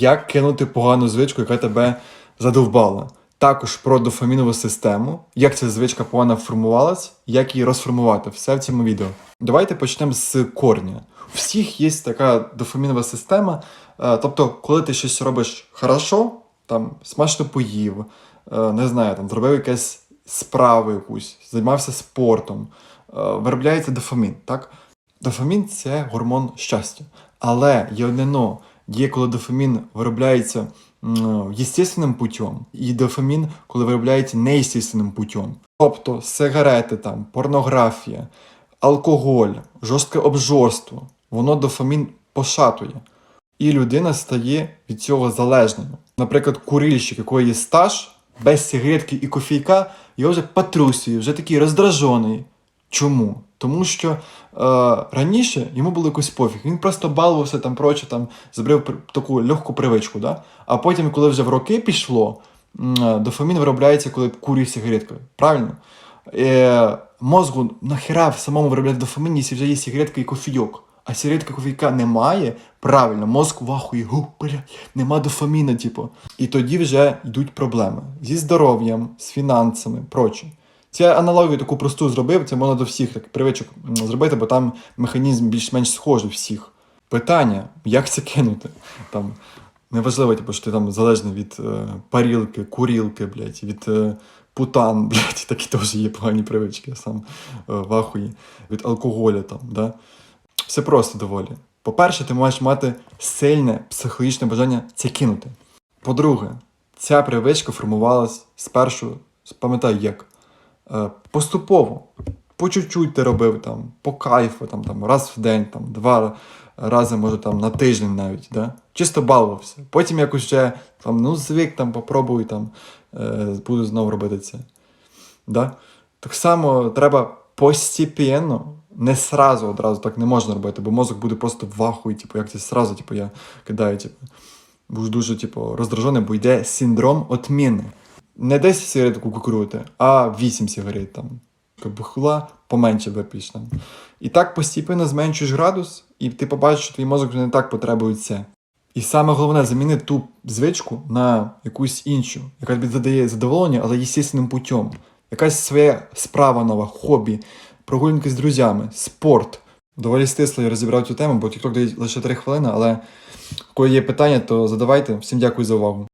як кинути погану звичку, яка тебе задовбала. Також про дофамінову систему, як ця звичка погано формувалась, як її розформувати. Все в цьому відео. Давайте почнемо з корня. У всіх є така дофамінова система. е, Тобто, коли ти щось робиш хорошо, там смачно поїв, е, не знаю, там зробив якесь справу якусь, займався спортом, е, виробляється дофамін. Так? Дофамін це гормон щастя. Але є одне но. Є, коли дофамін виробляється м, естественним путем, і дофамін, коли виробляється неестественним путем. Тобто сигарети, там, порнографія, алкоголь, жорстке обжорство, воно дофамін пошатує. І людина стає від цього залежною. Наприклад, курильщик, якої є стаж, без сигаретки і кофійка, його вже патрусює, вже такий роздражений. Чому? Тому що е, раніше йому було якось пофіг. Він просто балувався там проче, там забрив таку легку привичку. Да? А потім, коли вже в роки пішло, е, дофамін виробляється, коли курює сигареткою. Правильно? Е, мозгу нахера самому виробляти дофамін, якщо вже є сигаретка і кофійок. А сигаретка кофійка немає, правильно, мозк вахує, гу, бля, нема дофаміна, типу. І тоді вже йдуть проблеми зі здоров'ям, з фінансами, проче. Це аналогію таку просту зробив, це можна до всіх так, привичок зробити, бо там механізм більш-менш схожий всіх. Питання, як це кинути? Там, неважливо, типу, що ти там залежний від е, парілки, курілки, блядь, від е, путан, блядь, такі теж є погані привички, я сам е, в ахуї, від алкоголю там, да? Все просто доволі. По-перше, ти маєш мати сильне психологічне бажання це кинути. По-друге, ця привичка формувалась спершу, пам'ятаю як, поступово. По чуть-чуть ти робив там, по кайфу, там, там, раз в день, там, два рази, може там на тиждень навіть. Да? Чисто балувався. Потім якось вже там, ну, звик, там, попробуй, там, е, буду знову робити це. Да? Так само треба постепенно, не сразу одразу так не можна робити, бо мозок буде просто в ахуї, типу, як це сразу, типу, я кидаю, типу, будеш дуже, типу, роздражений, бо йде синдром отміни. Не 10 сигарет кукурути, а 8 сигарет там. Бухла поменше вип'єш там. І так постійно зменшуєш градус, і ти побачиш, що твій мозок не так потребує це. І саме головне заміни ту звичку на якусь іншу, яка тобі задає задоволення, але естественним путем. Якась своя справа нова, хобі, прогулянки з друзями, спорт. Доволі стисло я розібрав цю тему, бо TikTok дає лише 3 хвилини, але коли є питання, то задавайте. Всім дякую за увагу.